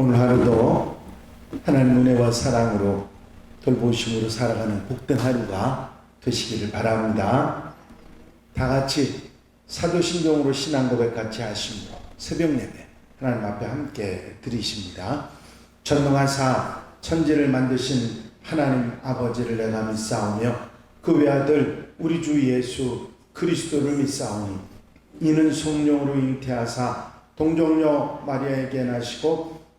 오늘 하루도 하나님 은혜와 사랑으로 돌보심으로 살아가는 복된 하루가 되시기를 바랍니다. 다 같이 사도신경으로 신앙 고백 같이 하시므로 새벽 예배 하나님 앞에 함께 드리십니다. 전능하사 천지를 만드신 하나님 아버지를 내가 믿사오며 그 외아들 우리 주 예수 그리스도를 믿사오니 이는 성령으로 잉태하사 동정녀 마리아에게 나시고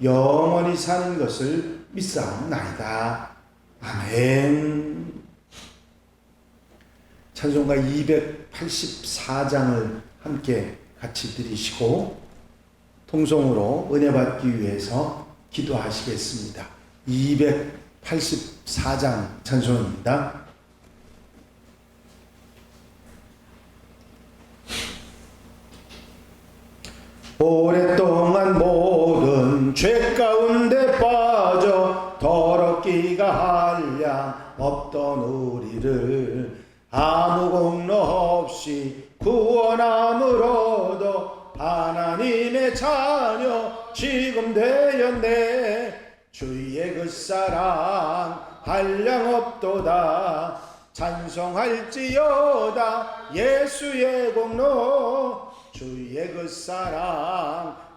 영원히 사는 것을 믿사옵나이다. 아멘. 찬송가 284장을 함께 같이 드리시고 통성으로 은혜 받기 위해서 기도하시겠습니다. 284장 찬송입니다. 오랫동안 모든 죄 가운데 빠져 더럽기가 한량 없던 우리를 아무 공로 없이 구원함으로도 하나님의 자녀 지금 되었네. 주의 그 사랑 한량 없도다. 찬송할지어다. 예수의 공로. 주의 그 사랑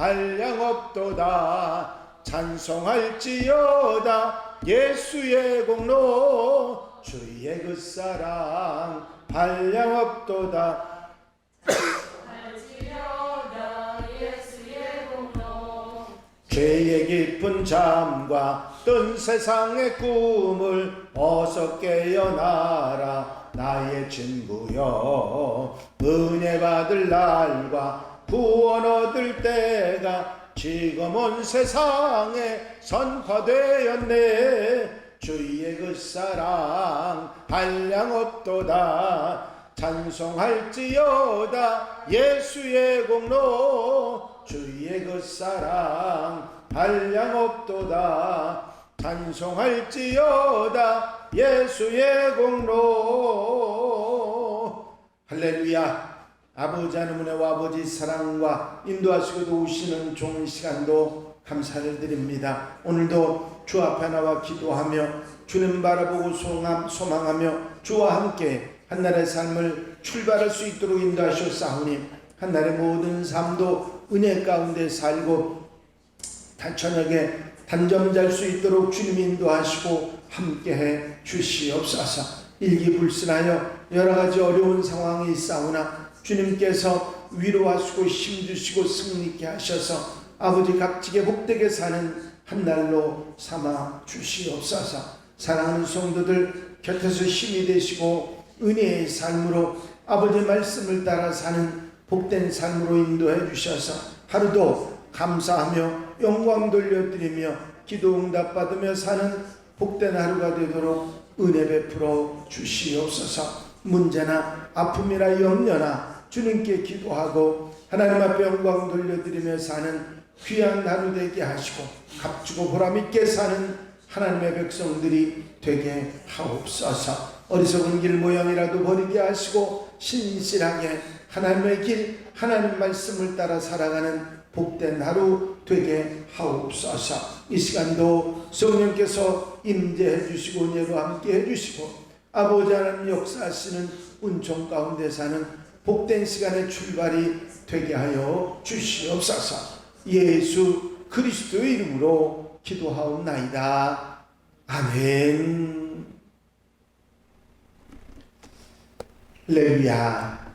한량 없도다. 찬송할지어다. 예수의 공로. 주의 그 사랑. 한량 없도다. 할지어다. 예수의 공로. 죄의 깊은 잠과 뜬 세상의 꿈을 어서 깨어나라. 나의 친구여 은혜 받을 날과 구원 얻을 때가 지금 온 세상에 선포되었네. 주의 그 사랑 한량 없도다. 찬송할지어다. 예수의 공로. 주의 그 사랑 한량 없도다. 찬송할지어다. 예수의 공로. 할렐루야 아버지 하나님 은혜와 아버지 사랑과 인도하시고 도우시는 좋은 시간도 감사를 드립니다 오늘도 주 앞에 나와 기도하며 주님 바라보고 소망, 소망하며 주와 함께 한날의 삶을 출발할 수 있도록 인도하셨사오니 한날의 모든 삶도 은혜 가운데 살고 단 저녁에 단점 잘 수 있도록 주님 인도하시고 함께해 주시옵소서. 일기불순하여 여러 가지 어려운 상황이 있사오나 주님께서 위로하시고 힘주시고 승리케 하셔서 아버지 값지게 복되게 사는 한 날로 삼아 주시옵소서. 사랑하는 성도들 곁에서 힘이 되시고 은혜의 삶으로 아버지 말씀을 따라 사는 복된 삶으로 인도해 주셔서 하루도 감사하며 영광 돌려드리며 기도 응답 받으며 사는 복된 하루가 되도록 은혜 베풀어 주시옵소서 문제나 아픔이나 염려나 주님께 기도하고 하나님 앞에 영광 돌려드리며 사는 귀한 하루 되게 하시고 값주고 보람있게 사는 하나님의 백성들이 되게 하옵소서 어리석은 길 모양이라도 버리게 하시고 신실하게 하나님의 길 하나님 말씀을 따라 살아가는 복된 하루 되게 하옵소서. 이 시간도 성령께서 임재해 주시고 은혜로 함께 해 주시고 아버지 하나님 역사하시는 은총 가운데 사는 복된 시간의 출발이 되게 하여 주시옵소서. 예수 그리스도의 이름으로 기도하옵나이다. 아멘. 레루야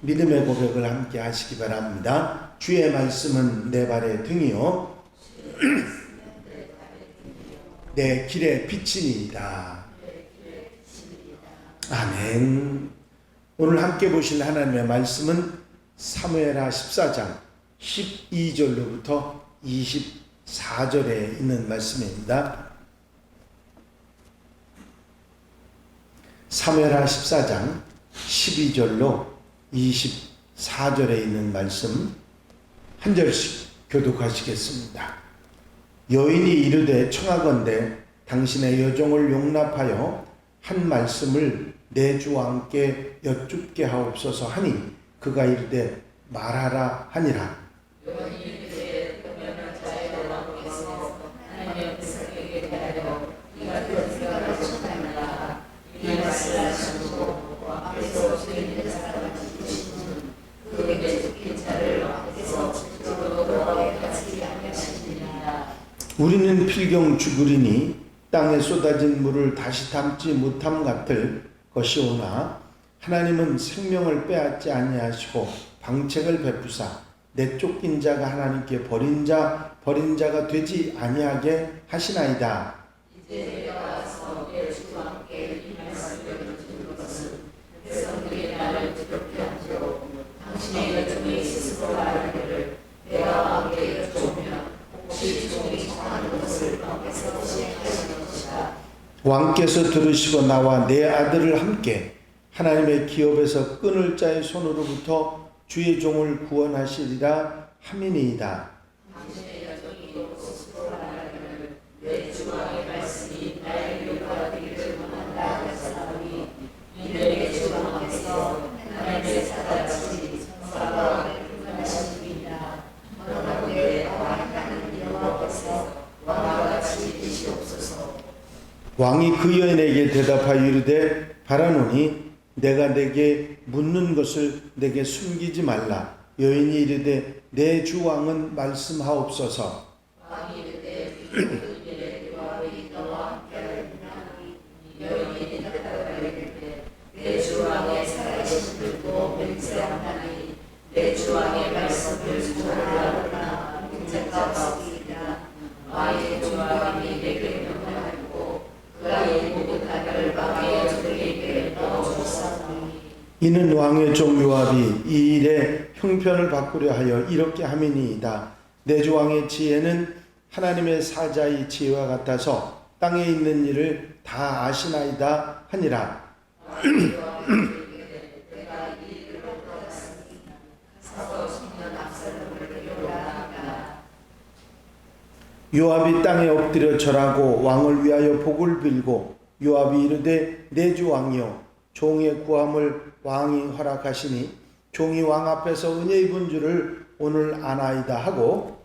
믿음의 고백을 함께 하시기 바랍니다. 주의 말씀은 내 발의 등이요 내 길의 빛이니이다. 아멘. 오늘 함께 보실 하나님의 말씀은 사무엘하 14장 12절로부터 24절에 있는 말씀입니다. 사무엘하 14장 12절로 24절에 있는 말씀 한 절씩 교독하시겠습니다. 여인이 이르되 청하건대 당신의 여종을 용납하여 한 말씀을 내 주 왕께 여쭙게 하옵소서 하니 그가 이르되 말하라 하니라. 우리는 필경 죽으리니 땅에 쏟아진 물을 다시 담지 못함 같을 것이오나 하나님은 생명을 빼앗지 아니하시고 방책을 베푸사 내 쫓긴 자가 하나님께 버린 자 버린 자가 되지 아니하게 하시나이다. 왕께서 들으시고 나와 내 아들을 함께 하나님의 기업에서 끊을 자의 손으로부터 주의 종을 구원하시리라 함이니이다. 왕이 그 여인에게 대답하여 이르되 바라노니 내가 내게 묻는 것을 내게 숨기지 말라. 여인이 이르되 내 주 왕은 말씀하옵소서. 이 는 왕의 종 요압이 이 일에 형편을 바꾸려 하여 이렇게 함이니이다. 내주 왕의 지혜는 하나님의 사자의 지혜와 같아서 땅에 있는 일을 다 아시나이다 하니라. 요압이 땅에 엎드려 절하고 왕을 위하여 복을 빌고 요압이 이르되 내 주 왕이여 종의 구함을 왕이 허락하시니 종이 왕 앞에서 은혜 입은 줄을 오늘 아나이다 하고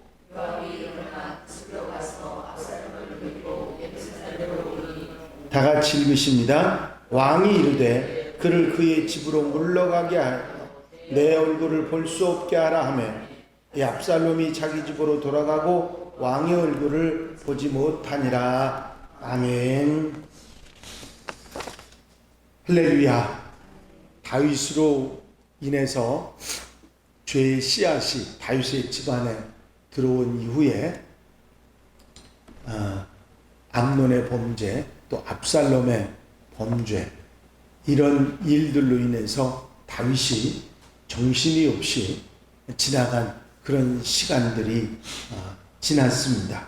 다 같이 읽으십니다. 왕이 이르되 그를 그의 집으로 물러가게 하여 내 얼굴을 볼 수 없게 하라 하며 이 압살롬이 자기 집으로 돌아가고 왕의 얼굴을 보지 못하니라. 아멘. 할렐루야. 다윗으로 인해서 죄의 씨앗이 다윗의 집안에 들어온 이후에 어, 암론의 범죄 또 압살롬의 범죄 이런 일들로 인해서 다윗이 정신이 없이 지나간 그런 시간들이 어, 지났습니다.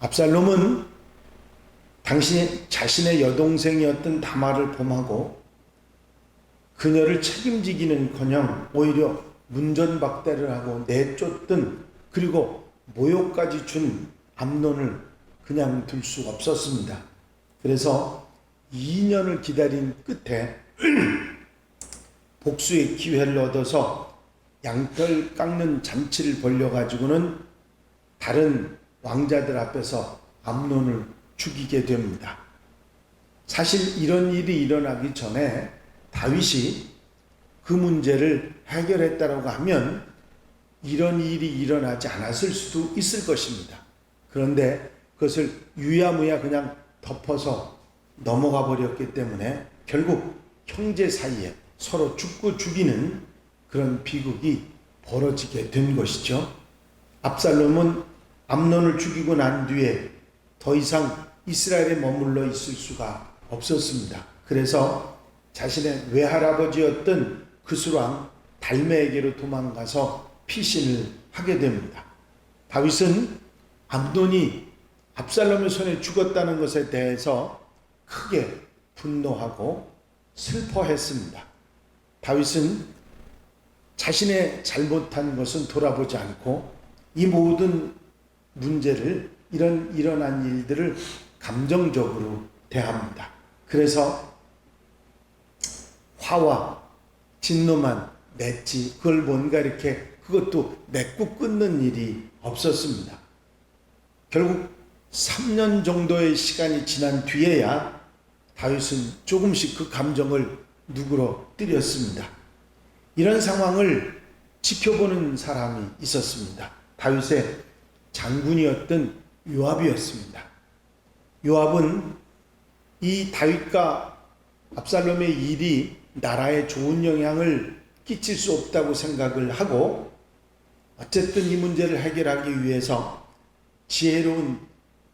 압살롬은 당신의 자신의 여동생이었던 다마를 범하고 그녀를 책임지기는커녕 오히려 문전박대를 하고 내쫓던 그리고 모욕까지 준 암론을 그냥 둘 수가 없었습니다. 그래서 2년을 기다린 끝에 복수의 기회를 얻어서 양털 깎는 잔치를 벌려가지고는 다른 왕자들 앞에서 암론을 죽이게 됩니다. 사실 이런 일이 일어나기 전에 다윗이 그 문제를 해결했다라고 하면 이런 일이 일어나지 않았을 수도 있을 것입니다. 그런데 그것을 유야무야 그냥 덮어서 넘어가 버렸기 때문에 결국 형제 사이에 서로 죽고 죽이는 그런 비극이 벌어지게 된 것이죠. 압살롬은 암논을 죽이고 난 뒤에 더 이상 이스라엘에 머물러 있을 수가 없었습니다. 그래서 자신의 외할아버지였던 그수랑 달메에게로 도망가서 피신을 하게 됩니다. 다윗은 암논이 압살롬의 손에 죽었다는 것에 대해서 크게 분노하고 슬퍼했습니다. 다윗은 자신의 잘못한 것은 돌아보지 않고 이 모든 문제를 이런 일어난 일들을 감정적으로 대합니다. 그래서 화와 진노만 냈지 그걸 뭔가 이렇게 그것도 맺고 끊는 일이 없었습니다. 결국 3년 정도의 시간이 지난 뒤에야 다윗은 조금씩 그 감정을 누그러뜨렸습니다. 이런 상황을 지켜보는 사람이 있었습니다. 다윗의 장군이었던 요압이었습니다. 요압은 이 다윗과 압살롬의 일이 나라에 좋은 영향을 끼칠 수 없다고 생각을 하고 어쨌든 이 문제를 해결하기 위해서 지혜로운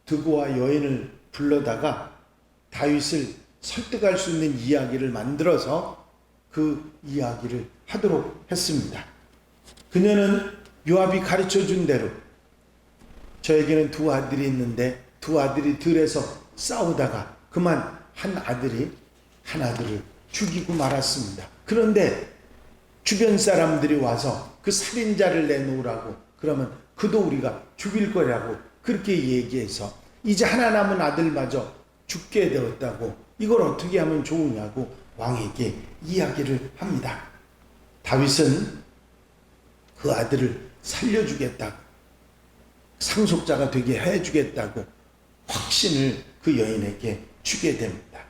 드고와 여인을 불러다가 다윗을 설득할 수 있는 이야기를 만들어서 그 이야기를 하도록 했습니다. 그녀는 요압이 가르쳐 준 대로 저에게는 두 아들이 있는데 두 아들이 들에서 싸우다가 그만 한 아들이 한 아들을 죽이고 말았습니다. 그런데 주변 사람들이 와서 그 살인자를 내놓으라고 그러면 그도 우리가 죽일 거라고 그렇게 얘기해서 이제 하나 남은 아들마저 죽게 되었다고 이걸 어떻게 하면 좋으냐고 왕에게 이야기를 합니다. 다윗은 그 아들을 살려주겠다. 상속자가 되게 해주겠다고 확신을 그 여인에게 주게 됩니다.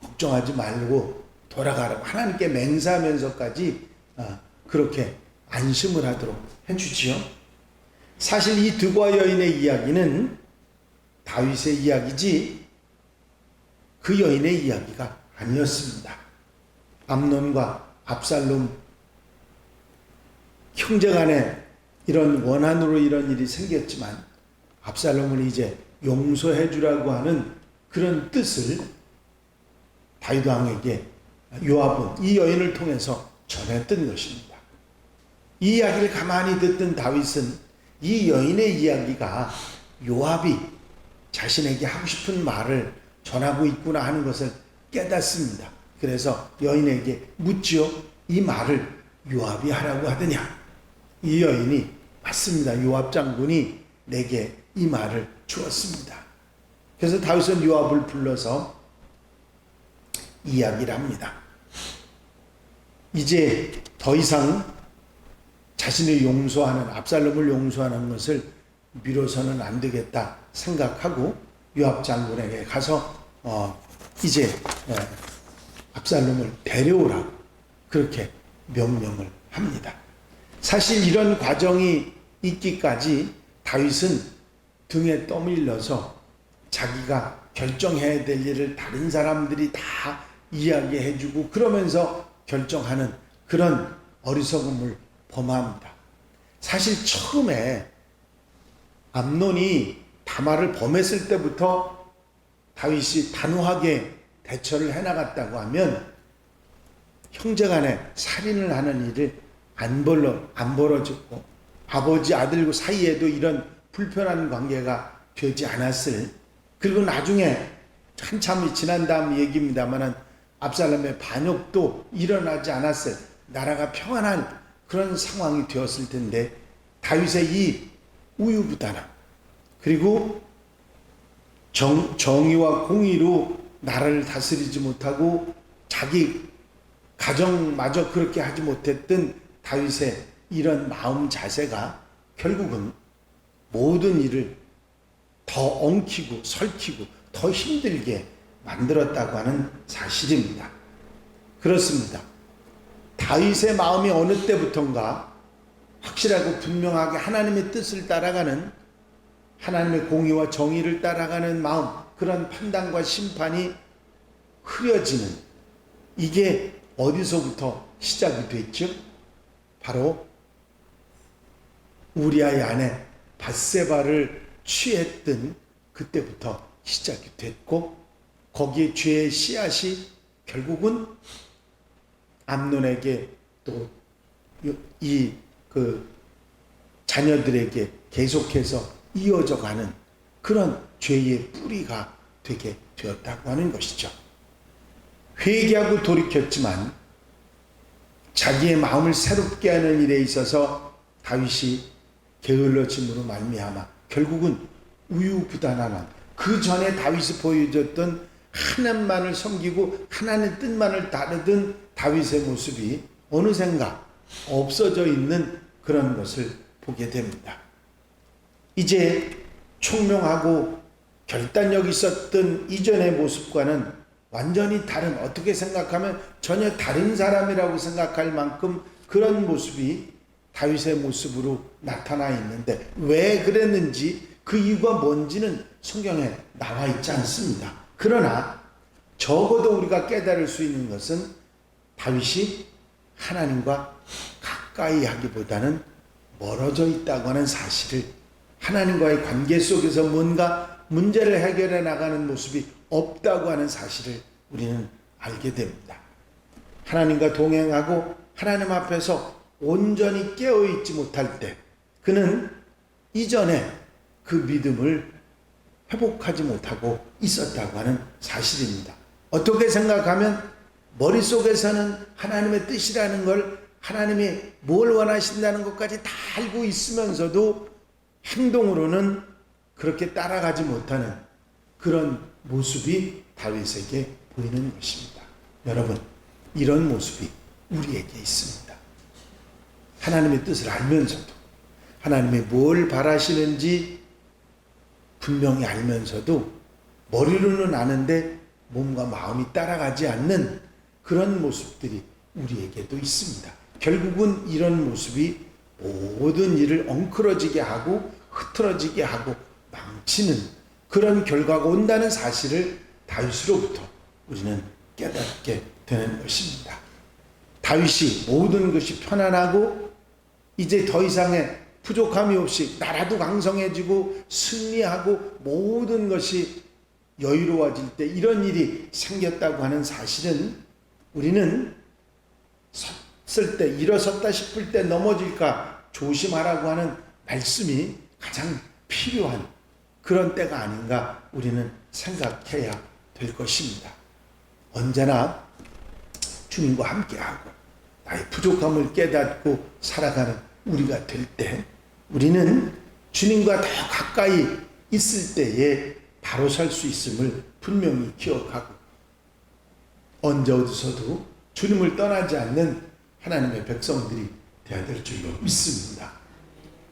걱정하지 말고 돌아가라고 하나님께 맹세하면서까지 아, 그렇게 안심을 하도록 해주지요. 사실 이 드과 여인의 이야기는 다윗의 이야기지 그 여인의 이야기가 아니었습니다. 암논과 압살롬 형제간에 이런 원한으로 이런 일이 생겼지만 압살롬을 이제 용서해 주라고 하는 그런 뜻을 다윗 왕에게 요압은 이 여인을 통해서 전했던 것입니다. 이 이야기를 가만히 듣던 다윗은 이 여인의 이야기가 요압이 자신에게 하고 싶은 말을 전하고 있구나 하는 것을 깨닫습니다. 그래서 여인에게 묻지요. 이 말을 요압이 하라고 하더냐? 이 여인이 맞습니다. 요압 장군이 내게 이 말을 주었습니다. 그래서 다윗은 요압을 불러서 이야기를 합니다. 이제 더 이상 자신을 용서하는 압살롬을 용서하는 것을 미뤄서는 안 되겠다 생각하고 요압 장군에게 가서 어 이제 예, 압살롬을 데려오라고 그렇게 명령을 합니다. 사실 이런 과정이 있기까지 다윗은 등에 떠밀려서 자기가 결정해야 될 일을 다른 사람들이 다 이야기해주고 그러면서 결정하는 그런 어리석음을 범합니다. 사실 처음에 암논이 다말을 범했을 때부터 다윗이 단호하게 대처를 해나갔다고 하면 형제간에 살인을 하는 일을 안 벌러 안 벌어졌고 아버지 아들 사이에도 이런 불편한 관계가 되지 않았을 그리고 나중에 한참이 지난 다음 얘기입니다만은 압살롬의 반역도 일어나지 않았을 나라가 평안한 그런 상황이 되었을 텐데 다윗의 이 우유부단함 그리고 정, 정의와 공의로 나라를 다스리지 못하고 자기 가정마저 그렇게 하지 못했던 다윗의 이런 마음 자세가 결국은 모든 일을 더 엉키고 설키고 더 힘들게 만들었다고 하는 사실입니다. 그렇습니다. 다윗의 마음이 어느 때부턴가 확실하고 분명하게 하나님의 뜻을 따라가는 하나님의 공의와 정의를 따라가는 마음 그런 판단과 심판이 흐려지는 이게 어디서부터 시작이 됐죠? 바로 우리아의 아내 바세바를 취했던 그때부터 시작이 됐고 거기에 죄의 씨앗이 결국은 암론에게 또 이 그 자녀들에게 계속해서 이어져 가는 그런 죄의 뿌리가 되게 되었다고 하는 것이죠. 회개하고 돌이켰지만 자기의 마음을 새롭게 하는 일에 있어서 다윗이 게을러짐으로 말미암아 결국은 우유부단한 그 전에 다윗이 보여줬던 하나님만을 섬기고 하나님의 뜻만을 따르던 다윗의 모습이 어느샌가 없어져 있는 그런 것을 보게 됩니다. 이제 총명하고 결단력 있었던 이전의 모습과는 완전히 다른 어떻게 생각하면 전혀 다른 사람이라고 생각할 만큼 그런 모습이 다윗의 모습으로 나타나 있는데 왜 그랬는지 그 이유가 뭔지는 성경에 나와 있지 않습니다. 그러나 적어도 우리가 깨달을 수 있는 것은 다윗이 하나님과 가까이 하기보다는 멀어져 있다고 하는 사실을 하나님과의 관계 속에서 뭔가 문제를 해결해 나가는 모습이 없다고 하는 사실을 우리는 알게 됩니다. 하나님과 동행하고 하나님 앞에서 온전히 깨어 있지 못할 때 그는 이전에 그 믿음을 회복하지 못하고 있었다고 하는 사실입니다. 어떻게 생각하면 머릿속에서는 하나님의 뜻이라는 걸 하나님이 뭘 원하신다는 것까지 다 알고 있으면서도 행동으로는 그렇게 따라가지 못하는 그런 모습이 다윗에게 보이는 것입니다. 여러분, 이런 모습이 우리에게 있습니다. 하나님의 뜻을 알면서도 하나님이 뭘 바라시는지 분명히 알면서도 머리로는 아는데 몸과 마음이 따라가지 않는 그런 모습들이 우리에게도 있습니다. 결국은 이런 모습이 모든 일을 엉클어지게 하고 흐트러지게 하고 망치는 그런 결과가 온다는 사실을 다윗으로부터 우리는 깨닫게 되는 것입니다. 다윗이 모든 것이 편안하고 이제 더 이상의 부족함이 없이 나라도 강성해지고 승리하고 모든 것이 여유로워질 때 이런 일이 생겼다고 하는 사실은 우리는 섰을 때 일어섰다 싶을 때 넘어질까 조심하라고 하는 말씀이 가장 필요한 그런 때가 아닌가 우리는 생각해야 될 것입니다. 언제나 주님과 함께하고 나의 부족함을 깨닫고 살아가는 우리가 될 때 우리는 주님과 더 가까이 있을 때에 바로 설수 있음을 분명히 기억하고 언제 어디서도 주님을 떠나지 않는 하나님의 백성들이 되어야 될 줄로 믿습니다.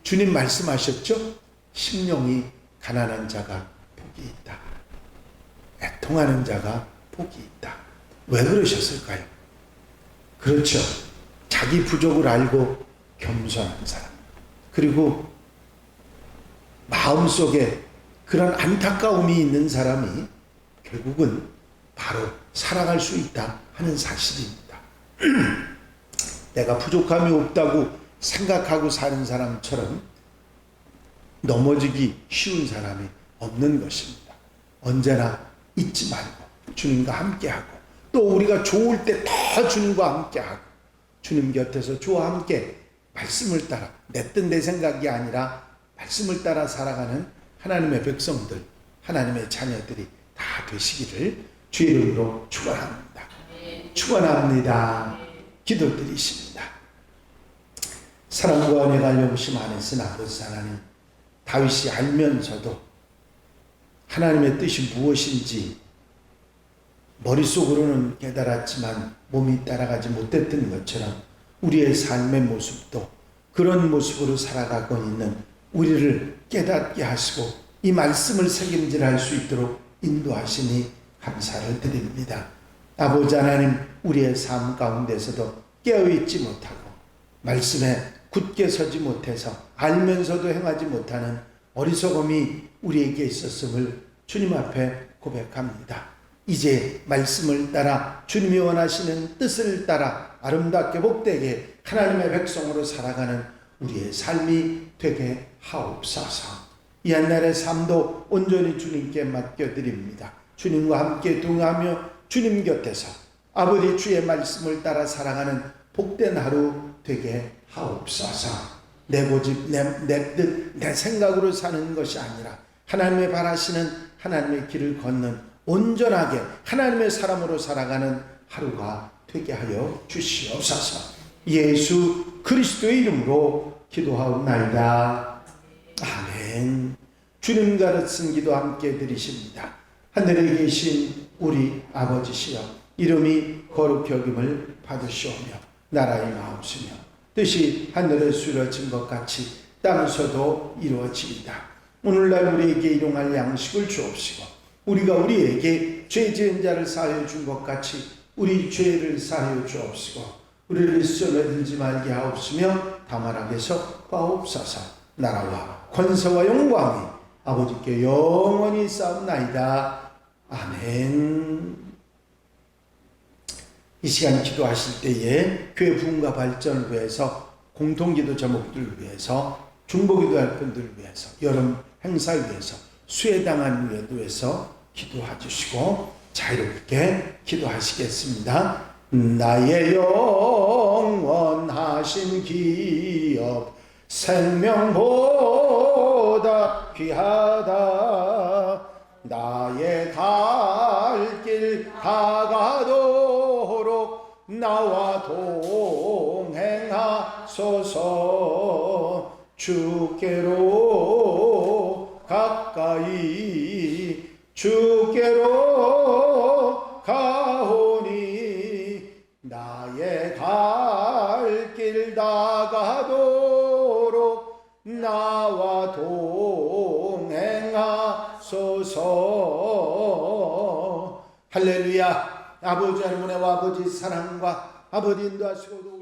주님 말씀하셨죠? 심령이 가난한 자가 복이 있다. 애통하는 자가 복이 있다. 왜 그러셨을까요? 그렇죠. 자기 부족을 알고 겸손한 사람. 그리고 마음속에 그런 안타까움이 있는 사람이 결국은 바로 살아갈 수 있다 하는 사실입니다. 내가 부족함이 없다고 생각하고 사는 사람처럼 넘어지기 쉬운 사람이 없는 것입니다. 언제나 잊지 말고 주님과 함께하고 또 우리가 좋을 때 더 주님과 함께 하고 주님 곁에서 주와 함께 말씀을 따라 내 뜻 내 생각이 아니라 말씀을 따라 살아가는 하나님의 백성들 하나님의 자녀들이 다 되시기를 주의 이름으로 축원합니다. 축원합니다. 기도드리십니다. 사랑과 은혜가 열심 안에서 아버지 하나님 다윗이 알면서도 하나님의 뜻이 무엇인지 머릿속으로는 깨달았지만 몸이 따라가지 못했던 것처럼 우리의 삶의 모습도 그런 모습으로 살아가고 있는 우리를 깨닫게 하시고 이 말씀을 책임질할 수 있도록 인도하시니 감사를 드립니다. 아버지 하나님 우리의 삶 가운데서도 깨어있지 못하고 말씀에 굳게 서지 못해서 알면서도 행하지 못하는 어리석음이 우리에게 있었음을 주님 앞에 고백합니다. 이제 말씀을 따라 주님이 원하시는 뜻을 따라 아름답게 복되게 하나님의 백성으로 살아가는 우리의 삶이 되게 하옵소서. 이 한날의 삶도 온전히 주님께 맡겨드립니다. 주님과 함께 동하며 주님 곁에서 아버지 주의 말씀을 따라 살아가는 복된 하루 되게 하옵소서. 내 고집, 내, 내 뜻, 내 생각으로 사는 것이 아니라 하나님의 바라시는 하나님의 길을 걷는 온전하게 하나님의 사람으로 살아가는 하루가 되게 하여 주시옵소서. 예수 그리스도의 이름으로 기도하옵나이다. 아멘. 주님 가르친 기도 함께 드리십니다. 하늘에 계신 우리 아버지시여 이름이 거룩히 여김을 받으시오며 나라의 마옵시며 뜻이 하늘에 수려진 것 같이 땅에서도 이루어지이다. 오늘날 우리에게 일용할 양식을 주옵시고 우리가 우리에게 죄 지은 자를 사하여 준 것 같이 우리 죄를 사하여 주옵시고 우리를 시험에 들지 말게 하옵시며 다만 악에서 구하옵소서 나라와 권세와 영광이 아버지께 영원히 싸움나이다. 아멘. 이 시간 기도하실 때에 교회 부흥과 발전을 위해서 공통기도 제목들을 위해서 중보기도 할 분들을 위해서 여름 행사를 위해서 수혜당한 일을 위해서 기도해 주시고 자유롭게 기도하시겠습니다. 나의 영원하신 기업 생명보다 귀하다 나의 갈길 다가도록 나와 동행하소서 주께로 가까이 주께로 가오니 나의 갈길 다가도록 나와 동행하소서. 할렐루야. 아버지 하나님의 아버지 사랑과 아버지 인도하시고